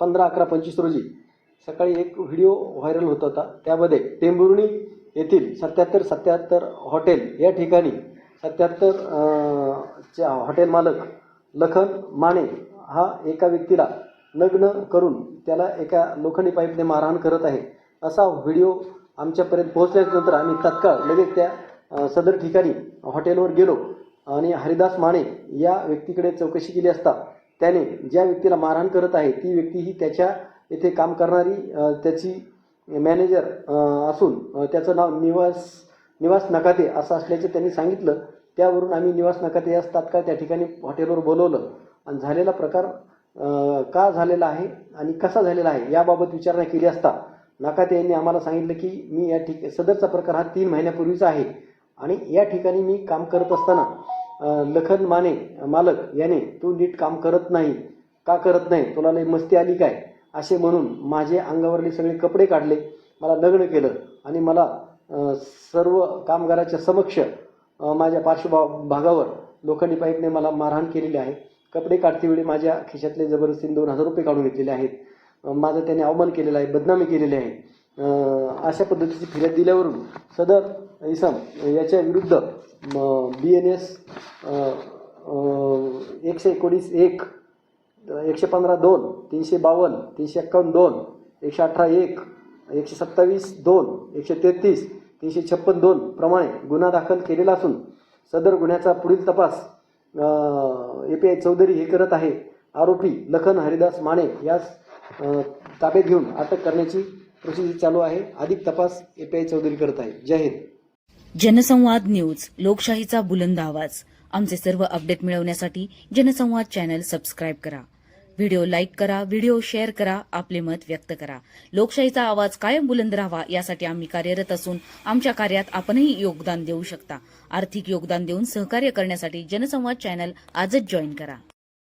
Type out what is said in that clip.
पंधरा अकरा पंचवीस रोजी. सकाळी एक व्हिडिओ व्हायरल होत होता. त्यामध्ये टेंबुर्णी येथील सत्याहत्तर सत्याहत्तर हॉटेल या ठिकाणी सत्याहत्तर च्या हॉटेल मालक लखन माने हा एका व्यक्तीला नग्न करून त्याला एका लोखंडी पाईपने मारहाण करत आहे. असा व्हिडिओ आमच्यापर्यंत पोहोचल्यानंतर आम्ही तत्काळ लगेच त्या सदर ठिकाणी हॉटेलवर गेलो आणि हरिदास माने या व्यक्तीकडे चौकशी केली असता त्याने ज्या व्यक्तीला मारहाण करत आहे ती व्यक्ती ही त्याच्या येथे काम करणारी त्याची मॅनेजर असून त्याचं नाव निवास निवास नकाते असं असल्याचे त्यांनी सांगितलं. त्यावरून आम्ही निवास नकाते यास तात्काळ त्या ठिकाणी हॉटेलवर बोलवलं. आणि झालेला प्रकार का झालेला आहे आणि कसा झालेला आहे याबाबत विचारणा केली असता नकाते यांनी आम्हाला सांगितलं की मी या ठिक सदरचा प्रकार हा तीन महिन्यापूर्वीचा आहे. आणि या ठिकाणी मी काम करत असताना लखन माने मालक याने तू नीट काम करत नाही. का करत नाही? तुला लई मस्ती आली काय? असे म्हणून माझे अंगावरले सगळे कपडे काढले. मला लग्न केलं आणि मला सर्व कामगाराच्या समक्ष माझ्या पार्श्वभा भागावर लोखंडी पाईपने मला मारहाण केलेली आहे. कपडे काढतेवेळी माझ्या खिशातले जबरदस्तीने दोन हजार रुपये काढून घेतलेले आहेत. माझं त्याने अवमान केलेला आहे बदनामी केलेली आहे. अशा पद्धतीची फिर्याद दिल्यावरून सदर इसम याच्या विरुद्ध बी एन एस एकशे एकोणीस एक एकशे पंधरा दोन तीनशे बावन्न तीनशे एक्कावन्न दोन एकशे अठरा एक एकशे सत्तावीस दोन एकशे तेहतीस तीनशे छप्पन दोन प्रमाणे गुन्हा दाखल केलेला असून सदर गुन्ह्याचा पुढील तपास ए पी आय चौधरी हे करत आहे. आरोपी लखन हरिदास माने यास ताब्यात घेऊन अटक करण्याची प्रोसिजर चालू आहे. अधिक तपास ए पी आय चौधरी करत आहे. जय हिंद. जनसंवाद न्यूज लोकशाहीचा बुलंद आवाज. आमचे सर्व अपडेट मिळवण्यासाठी जनसंवाद चॅनल सबस्क्राईब करा. व्हिडिओ लाईक करा व्हिडिओ शेअर करा आपले मत व्यक्त करा. लोकशाहीचा आवाज कायम बुलंद राहावा यासाठी आम्ही कार्यरत असून आमच्या कार्यात आपणही योगदान देऊ शकता. आर्थिक योगदान देऊन सहकार्य करण्यासाठी जनसंवाद चॅनल आजच जॉईन करा.